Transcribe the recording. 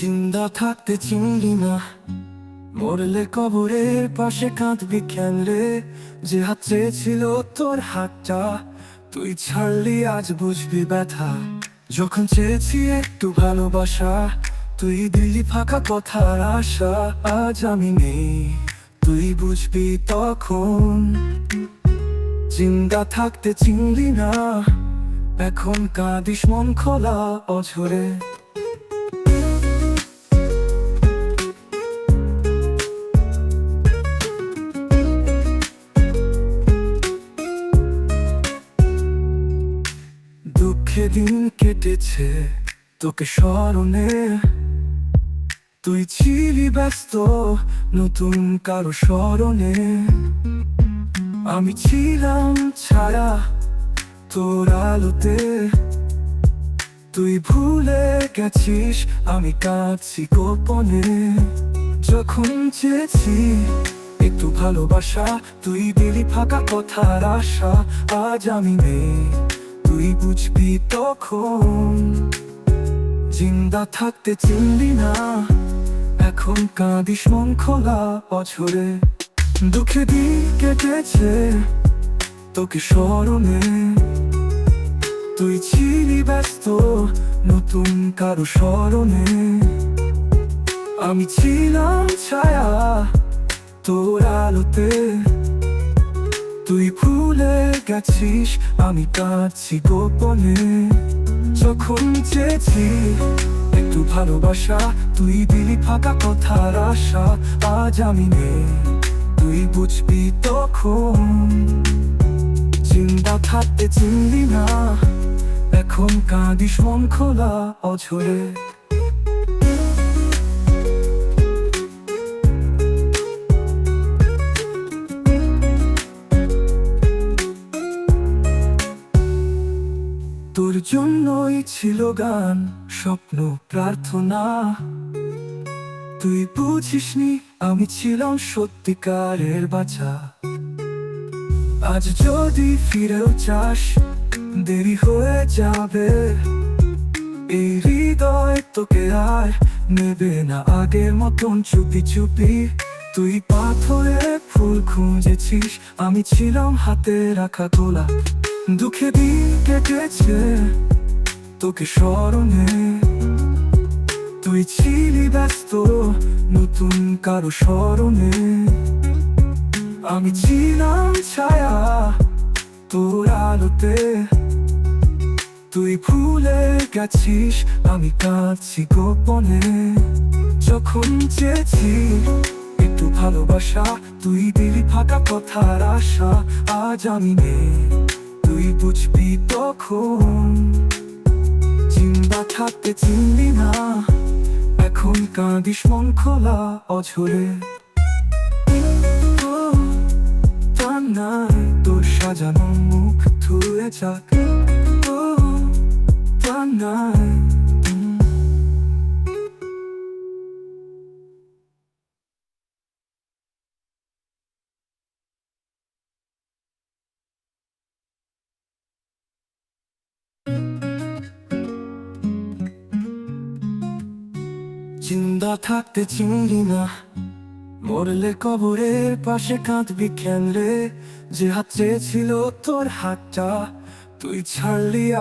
জিন্দা থাকতে চিনলি না। মরলে কবরের পাশে কাঁদবি রে যে হাত চেয়েছিল তোর হাতটা, তুই ছাড়লি আজ বুঝবি ব্যথা। যখন চেয়েছি একটু ভালোবাসা, তুই দিলি ফাঁকা কথার আশা, আজ আমি নেই। তুই বুঝবি তখন জিন্দা থাকতে চিনলি না। এখন কাঁদিস মন খোলা অঝরে। দুঃখে দিন কেটেছে তোকে স্মরণে। তুই ছিলি ব্যস্ত নতুন কারও স্মরণে। আমি ছিলাম ছায়া তোর আলোতে। তুই ভুলে গেছিস আমি কাঁদছি গোপনে। যখন চেয়েছি একটু ভালোবাসা, তুই দিলি ফাঁকা কথার আশা, আজ আমি নেই। তুই বুঝবি তখন। জিন্দা থাকতে চিনলি না, এখন কাঁদিস মন খোলা বছরে দুঃখে দিন কেটেছে তোকে স্মরণে। তুই ছিলি ব্যস্ত নতুন কারও স্মরণে। আমি ছিলাম ছায়া তোর আলোতে। তুই ভুলে গেছিস, আমি কাঁদছি গোপনে। যখন চেয়েছি একটু ভালোবাসা, তুই দিলি ফাঁকা কথার আশা, আজ আমি নেই। তুই বুঝবি তখন, চিন্তা থাকতে চিনলি না। এখন কাঁদিস মন খোলা অঝরে। তোর জন্যই ছিল গান, স্বপ্ন, প্রার্থনা। তুই বুঝিসনি আমি ছিলাম সত্যিকারের বাছা। আজ যদি ফিরেও চাস, দেরি হয়ে যাবে। এই হৃদয় তোকে আর নেবে না, আগের মতন চুপি চুপি। তুই পাথরে ফুল খুঁজেছিস, আমি ছিলাম হাতে রাখা তোলা। দুঃখে দিন কেটেছে তোকে স্মরণে। তুই ছিলি ব্যস্ত নতুন কারও স্মরণে। আমি ছিলাম ছায়া তোর আলোতে। তুই ভুলে গেছিস আমি কাঁদছি গোপনে। যখন চেয়েছি একটু ভালোবাসা, তুই দিলি ফাঁকা কথার আশা, আজ আমি নেই। বুঝবি তখন। চিন্তা থাকতে চিনবি না। এখন কাঁদিস মন খোলা অঝরে। তোর সাজানো মুখ ধুয়ে যাক। জিন্দা থাকতে চিনলি না। মরলে কবরের পাশে কাঁদবি কেন রে যে হাত চেয়েছিল তোর হাতটা, তুই ছাড়লি